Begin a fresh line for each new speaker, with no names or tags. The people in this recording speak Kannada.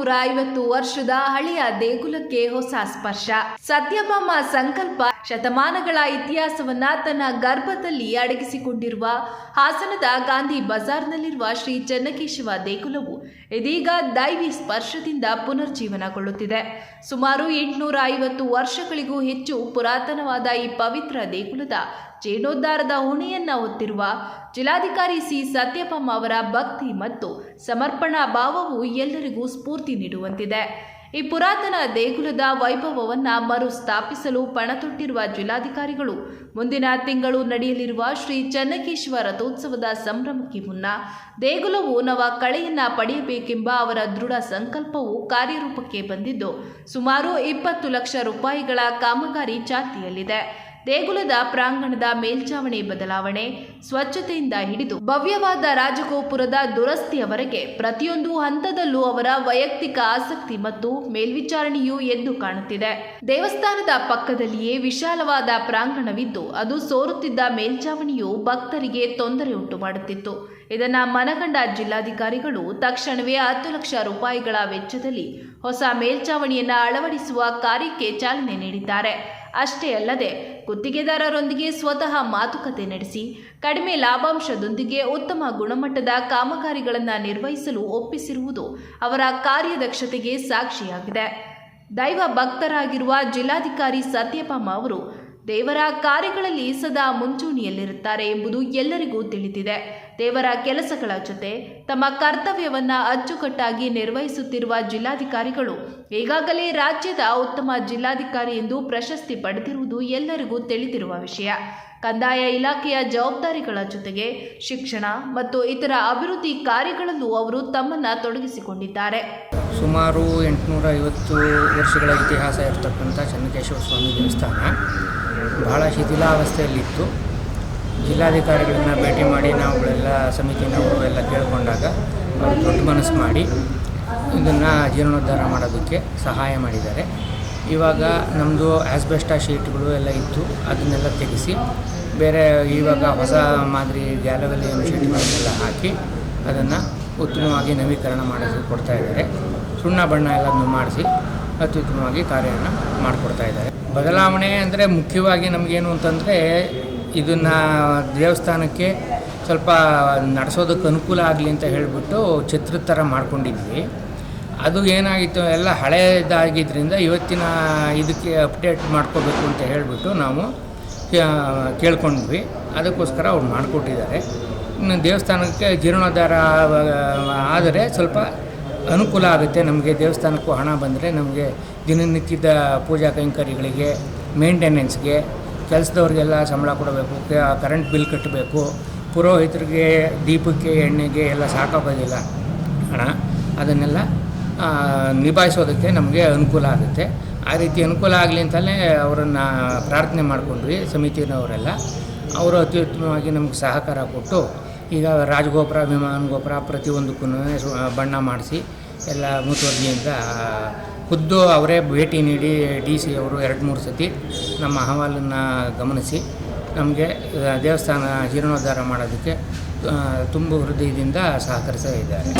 ಎಂಟುನೂರ ಐವತ್ತು ವರ್ಷದ ಹಳೆಯ ದೇಗುಲಕ್ಕೆ ಹೊಸ ಸ್ಪರ್ಶ. ಸತ್ಯಭಾಮ ಸಂಕಲ್ಪ ಶತಮಾನಗಳ ಇತಿಹಾಸವನ್ನ ತನ್ನ ಗರ್ಭದಲ್ಲಿ ಅಡಗಿಸಿಕೊಂಡಿರುವ ಹಾಸನದ ಗಾಂಧಿ ಬಜಾರ್ನಲ್ಲಿರುವ ಶ್ರೀ ಚನ್ನಕೇಶವ ದೇಗುಲವು ಇದೀಗ ದೈವಿ ಸ್ಪರ್ಶದಿಂದ ಪುನರ್ಜೀವನಗೊಳ್ಳುತ್ತಿದೆ. ಸುಮಾರು ಎಂಟುನೂರ ಐವತ್ತು ವರ್ಷಗಳಿಗೂ ಹೆಚ್ಚು ಪುರಾತನವಾದ ಈ ಪವಿತ್ರ ದೇಗುಲದ ಜೀರ್ಣೋದ್ಧಾರದ ಹೊಣೆಯನ್ನ ಹೊತ್ತಿರುವ ಜಿಲ್ಲಾಧಿಕಾರಿ ಸಿ. ಸತ್ಯಪಂ ಅವರ ಭಕ್ತಿ ಮತ್ತು ಸಮರ್ಪಣಾ ಭಾವವು ಎಲ್ಲರಿಗೂ ಸ್ಫೂರ್ತಿ ನೀಡುವಂತಿದೆ. ಈ ಪುರಾತನ ದೇಗುಲದ ವೈಭವವನ್ನ ಮರುಸ್ಥಾಪಿಸಲು ಪಣತೊಟ್ಟಿರುವ ಜಿಲ್ಲಾಧಿಕಾರಿಗಳು ಮುಂದಿನ ತಿಂಗಳು ನಡೆಯಲಿರುವ ಶ್ರೀ ಚನ್ನಕೇಶ್ವರ ರಥೋತ್ಸವದ ಸಂಭ್ರಮಕ್ಕೆ ಮುನ್ನ ದೇಗುಲವು ನವ ಕಳೆಯನ್ನ ಪಡೆಯಬೇಕೆಂಬ ಅವರ ದೃಢ ಸಂಕಲ್ಪವು ಕಾರ್ಯರೂಪಕ್ಕೆ ಬಂದಿದ್ದು, ಸುಮಾರು ಇಪ್ಪತ್ತು ಲಕ್ಷ ರೂಪಾಯಿಗಳ ಕಾಮಗಾರಿ ಚಾಲ್ತಿಯಲ್ಲಿದೆ. ದೇಗುಲದ ಪ್ರಾಂಗಣದ ಮೇಲ್ಛಾವಣಿ ಬದಲಾವಣೆ ಸ್ವಚ್ಛತೆಯಿಂದ ಹಿಡಿದು ಭವ್ಯವಾದ ರಾಜಗೋಪುರದ ದುರಸ್ತಿಯವರೆಗೆ ಪ್ರತಿಯೊಂದು ಹಂತದಲ್ಲೂ ಅವರ ವೈಯಕ್ತಿಕ ಆಸಕ್ತಿ ಮತ್ತು ಮೇಲ್ವಿಚಾರಣೆಯೂ ಎದ್ದು ಕಾಣುತ್ತಿದೆ. ದೇವಸ್ಥಾನದ ಪಕ್ಕದಲ್ಲಿಯೇ ವಿಶಾಲವಾದ ಪ್ರಾಂಗಣವಿದ್ದು, ಅದು ಸೋರುತ್ತಿದ್ದ ಮೇಲ್ಛಾವಣಿಯು ಭಕ್ತರಿಗೆ ತೊಂದರೆ ಉಂಟು ಮಾಡುತ್ತಿತ್ತು. ಇದನ್ನ ಮನಗಂಡ ಜಿಲ್ಲಾಧಿಕಾರಿಗಳು ತಕ್ಷಣವೇ ಹತ್ತು ಲಕ್ಷ ರೂಪಾಯಿಗಳ ವೆಚ್ಚದಲ್ಲಿ ಹೊಸ ಮೇಲ್ಛಾವಣಿಯನ್ನು ಅಳವಡಿಸುವ ಕಾರ್ಯಕ್ಕೆ ಚಾಲನೆ ನೀಡಿದ್ದಾರೆ. ಅಷ್ಟೇ ಅಲ್ಲದೆ ಗುತ್ತಿಗೆದಾರರೊಂದಿಗೆ ಸ್ವತಃ ಮಾತುಕತೆ ನಡೆಸಿ, ಕಡಿಮೆ ಲಾಭಾಂಶದೊಂದಿಗೆ ಉತ್ತಮ ಗುಣಮಟ್ಟದ ಕಾಮಗಾರಿಗಳನ್ನು ನಿರ್ವಹಿಸಲು ಒಪ್ಪಿಸಿರುವುದು ಅವರ ಕಾರ್ಯದಕ್ಷತೆಗೆ ಸಾಕ್ಷಿಯಾಗಿದೆ. ದೈವ ಭಕ್ತರಾಗಿರುವ ಜಿಲ್ಲಾಧಿಕಾರಿ ಸತ್ಯಪಮ್ಮ ಅವರು ದೇವರ ಕಾರ್ಯಗಳಲ್ಲಿ ಸದಾ ಮುಂಚೂಣಿಯಲ್ಲಿರುತ್ತಾರೆ ಎಂಬುದು ಎಲ್ಲರಿಗೂ ತಿಳಿದಿದೆ. ದೇವರ ಕೆಲಸಗಳ ಜೊತೆ ತಮ್ಮ ಕರ್ತವ್ಯವನ್ನು ಅಚ್ಚುಕಟ್ಟಾಗಿ ನಿರ್ವಹಿಸುತ್ತಿರುವ ಜಿಲ್ಲಾಧಿಕಾರಿಗಳು ಈಗಾಗಲೇ ರಾಜ್ಯದ ಉತ್ತಮ ಜಿಲ್ಲಾಧಿಕಾರಿ ಎಂದು ಪ್ರಶಸ್ತಿ ಪಡೆದಿರುವುದು ಎಲ್ಲರಿಗೂ ತಿಳಿದಿರುವ ವಿಷಯ. ಕಂದಾಯ ಇಲಾಖೆಯ ಜವಾಬ್ದಾರಿಗಳ ಜೊತೆಗೆ ಶಿಕ್ಷಣ ಮತ್ತು ಇತರ ಅಭಿವೃದ್ಧಿ ಕಾರ್ಯಗಳಲ್ಲೂ ಅವರು ತಮ್ಮನ್ನು ತೊಡಗಿಸಿಕೊಂಡಿದ್ದಾರೆ.
ಸುಮಾರು ಎಂಟುನೂರ ಐವತ್ತು ವರ್ಷಗಳ ಇತಿಹಾಸ ಇರತಕ್ಕಂಥ ಚನ್ನಕೇಶ್ವರ ಸ್ವಾಮಿ ದೇವಸ್ಥಾನ. ಬಹಳ ಶಿಥಿಲಾವಸ್ಥೆಯಲ್ಲಿತ್ತು ಜಿಲ್ಲಾಧಿಕಾರಿಗಳನ್ನ ಭೇಟಿ ಮಾಡಿ ನಾವುಗಳೆಲ್ಲ ಸಮಿತಿನವರು ಎಲ್ಲ ಕೇಳಿಕೊಂಡಾಗ ಅವರು ದೊಡ್ಡ ಮನಸ್ಸು ಮಾಡಿ ಇದನ್ನು ಜೀರ್ಣೋದ್ಧಾರ ಮಾಡೋದಕ್ಕೆ ಸಹಾಯ ಮಾಡಿದ್ದಾರೆ. ಇವಾಗ ನಮ್ಮದು ಆಸ್ಬೆಸ್ಟಾ ಶೀಟ್ಗಳು ಎಲ್ಲ ಇತ್ತು, ಅದನ್ನೆಲ್ಲ ತೆಗೆಸಿ ಬೇರೆ ಇವಾಗ ಹೊಸ ಮಾದರಿ ಗ್ಯಾಲವಲಿಯನ್ ಶೀಟ್ಗಳನ್ನೆಲ್ಲ ಹಾಕಿ ಅದನ್ನು ಉತ್ತಮವಾಗಿ ನವೀಕರಣ ಮಾಡಿಸಿ ಕೊಡ್ತಾ ಇದ್ದಾರೆ. ಸುಣ್ಣ ಬಣ್ಣ ಎಲ್ಲದನ್ನು ಮಾಡಿಸಿ ಅತ್ಯುತ್ತಮವಾಗಿ ಕಾರ್ಯವನ್ನು ಮಾಡಿಕೊಡ್ತಾ ಇದ್ದಾರೆ. ಬದಲಾವಣೆ ಅಂದರೆ ಮುಖ್ಯವಾಗಿ ನಮಗೇನು ಅಂತಂದರೆ ಇದನ್ನು ದೇವಸ್ಥಾನಕ್ಕೆ ಸ್ವಲ್ಪ ನಡೆಸೋದಕ್ಕೆ ಅನುಕೂಲ ಆಗಲಿ ಅಂತ ಹೇಳಿಬಿಟ್ಟು ಛತ್ರದ ಥರ ಮಾಡ್ಕೊಂಡಿದ್ವಿ. ಅದು ಏನಾಗಿತ್ತು ಎಲ್ಲ ಹಳೆಯದಾಗಿದ್ದರಿಂದ ಇವತ್ತಿನ ಇದಕ್ಕೆ ಅಪ್ಡೇಟ್ ಮಾಡ್ಕೋಬೇಕು ಅಂತ ಹೇಳಿಬಿಟ್ಟು ನಾವು ಕೇಳ್ಕೊಂಡ್ವಿ. ಅದಕ್ಕೋಸ್ಕರ ಅವ್ರು ಮಾಡಿಕೊಟ್ಟಿದ್ದಾರೆ. ಇನ್ನು ದೇವಸ್ಥಾನಕ್ಕೆ ಜೀರ್ಣೋದ್ಧಾರ ಆದರೆ ಸ್ವಲ್ಪ ಅನುಕೂಲ ಆಗುತ್ತೆ. ನಮಗೆ ದೇವಸ್ಥಾನಕ್ಕೂ ಹಣ ಬಂದರೆ ನಮಗೆ ದಿನನಿತ್ಯದ ಪೂಜಾ ಕೈಂಕರ್ಯಗಳಿಗೆ ಮೇಂಟೆನೆನ್ಸ್ಗೆ ಕೆಲಸದವ್ರಿಗೆಲ್ಲ ಸಂಬಳ ಕೊಡಬೇಕು. ಕರೆಂಟ್ ಬಿಲ್ ಕಟ್ಟಬೇಕು. ಪುರೋಹಿತರಿಗೆ ದೀಪಕ್ಕೆ, ಎಣ್ಣೆಗೆ ಎಲ್ಲ ಸಾಕಾಗೋದಿಲ್ಲ. ಹಣ. ಅದನ್ನೆಲ್ಲ ನಿಭಾಯಿಸೋದಕ್ಕೆ ನಮಗೆ ಅನುಕೂಲ ಆಗುತ್ತೆ. ಆ ರೀತಿ ಅನುಕೂಲ ಆಗಲಿ ಅಂತಲೇ ಅವರನ್ನು ಪ್ರಾರ್ಥನೆ ಮಾಡಿಕೊಂಡ್ವಿ ಸಮಿತಿಯವರೆಲ್ಲ ಅವರು ಅತ್ಯುತ್ತಮವಾಗಿ ನಮಗೆ ಸಹಕಾರ ಕೊಟ್ಟು ಈಗ ರಾಜಗೋಪುರ, ವಿಮಾನ ಗೋಪುರ ಪ್ರತಿಯೊಂದಕ್ಕೂ ಬಣ್ಣ ಮಾಡಿಸಿ ಎಲ್ಲ ಮುತುವರ್ಜಿಯಿಂದ ಖುದ್ದು ಅವರೇ ಭೇಟಿ ನೀಡಿ ಡಿ ಸಿ ಅವರು ಎರಡು ಮೂರು ಸತಿ ನಮ್ಮ ಅಹವಾಲನ್ನು ಗಮನಿಸಿ ನಮಗೆ ದೇವಸ್ಥಾನ ಜೀರ್ಣೋದ್ಧಾರ ಮಾಡೋದಕ್ಕೆ ತುಂಬ ಹೃದಯದಿಂದ ಸಹಕರಿಸಿದ್ದಾರೆ